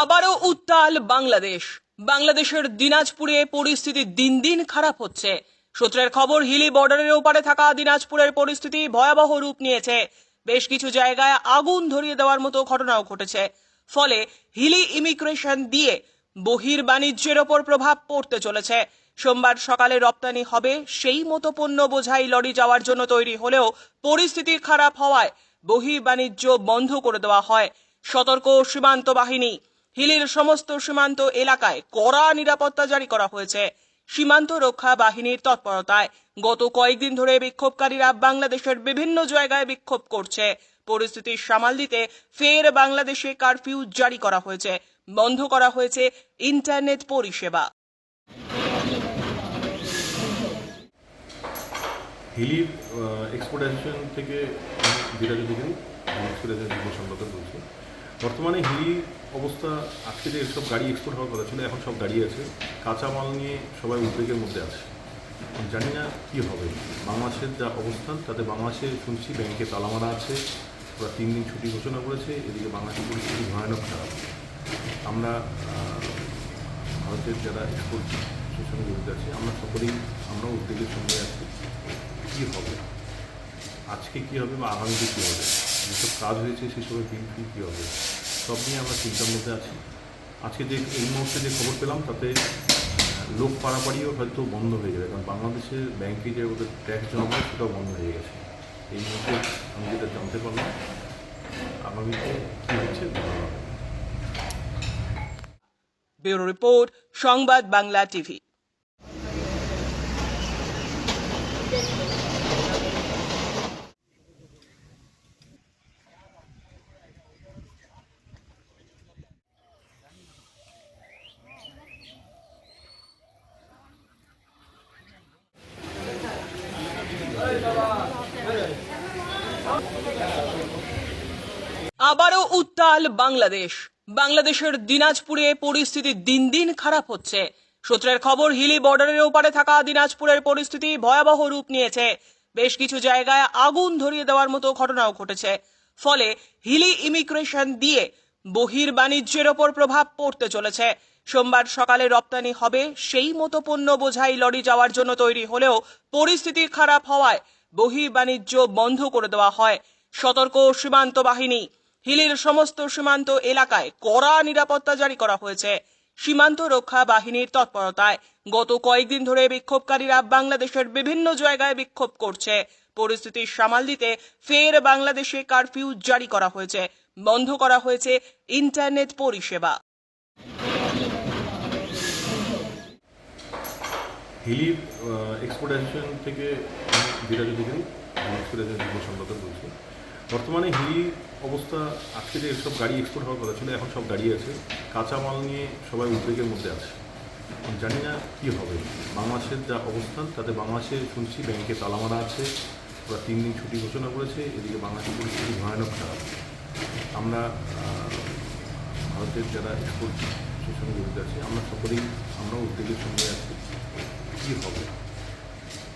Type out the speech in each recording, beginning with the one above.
আবারও উত্তাল বাংলাদেশ। বাংলাদেশের দিনাজপুরে পরিস্থিতি দিন দিন খারাপ হচ্ছে। সূত্রের খবর, হিলি বর্ডারের ওপারে থাকা দিনাজপুরের পরিস্থিতি ভয়াবহ রূপ নিয়েছে। বেশ কিছু জায়গায় আগুন ধরিয়ে দেওয়ার মতো ঘটনাও ঘটেছে। ফলে হিলি ইমিগ্রেশন দিয়ে বহির বাণিজ্যের ওপর প্রভাব পড়তে চলেছে। সোমবার সকালে রপ্তানি হবে সেই মতো পণ্য বোঝাই লরি যাওয়ার জন্য তৈরি হলেও পরিস্থিতি খারাপ হওয়ায় বহির বাণিজ্য বন্ধ করে দেওয়া হয়। সতর্ক সীমান্ত বাহিনী হিলির সমস্ত সীমান্ত এলাকায় কড়া নিরাপত্তা জারি করা হয়েছে। সীমান্ত রক্ষা বাহিনীর তৎপরতায় গত কয়েকদিন ধরে বিক্ষোভকারীরা বাংলাদেশের বিভিন্ন জায়গায় বিক্ষোভ করছে। পরিস্থিতি সামাল দিতে ফের বাংলাদেশে কারফিউ জারি করা হয়েছে। বন্ধ করা হয়েছে ইন্টারনেট পরিষেবা। হিলির এক্সপোর্ট থেকে এক্সপোর্ট বর্তমানে হিলি অবস্থা আজকে যে সব গাড়ি এক্সপোর্ট হওয়ার কথা ছিল, এখন সব গাড়ি আছে। কাঁচা মাল নিয়ে সবাই উদ্বেগের মধ্যে আছে। জানি না কী হবে। বাংলাদেশের যা অবস্থান, তাতে বাংলাদেশে শুনছি ব্যাংকে তালামারা আছে। ওরা তিন দিন ছুটি ঘোষণা করেছে। এদিকে বাংলাদেশের পরিস্থিতি ভয়ানক খারাপ। আমরা ভারতের যারা এক্সপোর্ট সে সঙ্গে জড়িত আছে, আমরা সকলেই আমরা উদ্বেগের সঙ্গে আছি। কী হবে? আজকে কী হবে বা আগামীতে কী হবে? যেসব কাজ হয়েছে, সেসবের দিন কী হবে? সব নিয়ে আমরা চিন্তার মধ্যে আছি। আজকে যে এই মুহূর্তে যে খবর পেলাম, তাতে লোক পাড়াপাড়িও হয়তো বন্ধ হয়ে যাবে, কারণ বাংলাদেশের ব্যাংকে যে ওদের ট্যাক্স জমা হয়, সেটাও বন্ধ হয়ে গেছে। এই মুহূর্তে আমি যেটা জানতে পারলাম, আগামীতে কী হচ্ছে ব্যুরো রিপোর্ট, সংবাদ বাংলা টিভি। আবারও উত্তাল বাংলাদেশ। বাংলাদেশের দিনাজপুরে পরিস্থিতি দিন দিন খারাপ হচ্ছে। সূত্রের খবর, হিলি বর্ডারের ওপারে থাকা দিনাজপুরের পরিস্থিতি ভয়াবহ রূপ নিয়েছে। বেশ কিছু জায়গায় আগুন ধরিয়ে দেওয়ার মতো ঘটনাও ঘটেছে। ফলে হিলি ইমিগ্রেশন দিয়ে বহির বাণিজ্যের ওপর প্রভাব পড়তে চলেছে। সোমবার সকালে রপ্তানি হবে সেই মতো পণ্য বোঝাই লরি যাওয়ার জন্য তৈরি হলেও পরিস্থিতি খারাপ হওয়ায় বহির বাণিজ্য বন্ধ করে দেওয়া হয়। সতর্ক সীমান্ত বাহিনী হিলির সমস্ত সীমান্ত এলাকায় কড়া নিরাপত্তা জারি করা হয়েছে। সীমান্ত রক্ষা বাহিনীর তৎপরতায় গত কয়েকদিন ধরে বিক্ষোভকারীরা বাংলাদেশের বিভিন্ন জায়গায় বিক্ষোভ করছে। পরিস্থিতি সামাল দিতে ফের বাংলাদেশে কারফিউ জারি করা হয়েছে। বন্ধ করা হয়েছে ইন্টারনেট পরিষেবা। থেকে বিরাজ অধিকারী বর্তমানে হিলি অবস্থা আজকে যে সব গাড়ি এক্সপোর্ট হওয়ার কথা ছিল, এখন সব গাড়ি আছে। কাঁচা মাল নিয়ে সবাই উদ্বেগের মধ্যে আছে। জানি না কী হবে। বাংলাদেশের যা অবস্থান, তাতে বাংলাদেশে শুনছি ব্যাংকে তালা মারা আছে। ওরা তিন দিন ছুটি ঘোষণা করেছে, এদিকে বাংলাদেশের পরিস্থিতি ভয়ানক খারাপ। আমরা ভারতের যারা এক্সপোর্ট সঙ্গে জড়িত আছে, আমরা সকলেই আমরা উদ্বেগের সঙ্গে আছি। কী হবে?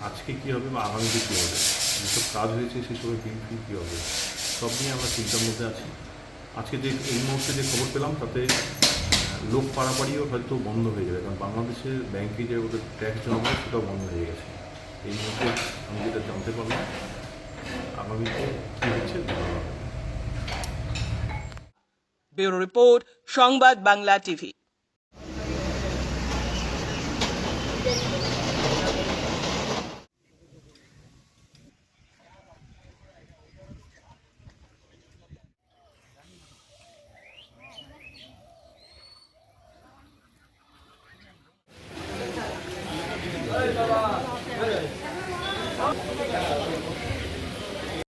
আজকে কী হবে বা আগামীতে কী হবে? যেসব কাজ হয়েছে, সেসবের দিন কী হবে? সব নিয়ে আমরা চিন্তার মধ্যে আছি। আজকে যে এই মুহূর্তে যে খবর পেলাম, তাতে লোক পাড়াপাড়িও হয়তো বন্ধ হয়ে যাবে, কারণ বাংলাদেশের ব্যাংকে যে ওদের ট্যাক্স জমা হয়, সেটাও বন্ধ হয়ে গেছে। এই মুহূর্তে আমি যেটা জানতে পারলাম, আগামীতে কী হচ্ছে ব্যুরো রিপোর্ট, সংবাদ বাংলা টিভি। Thank you.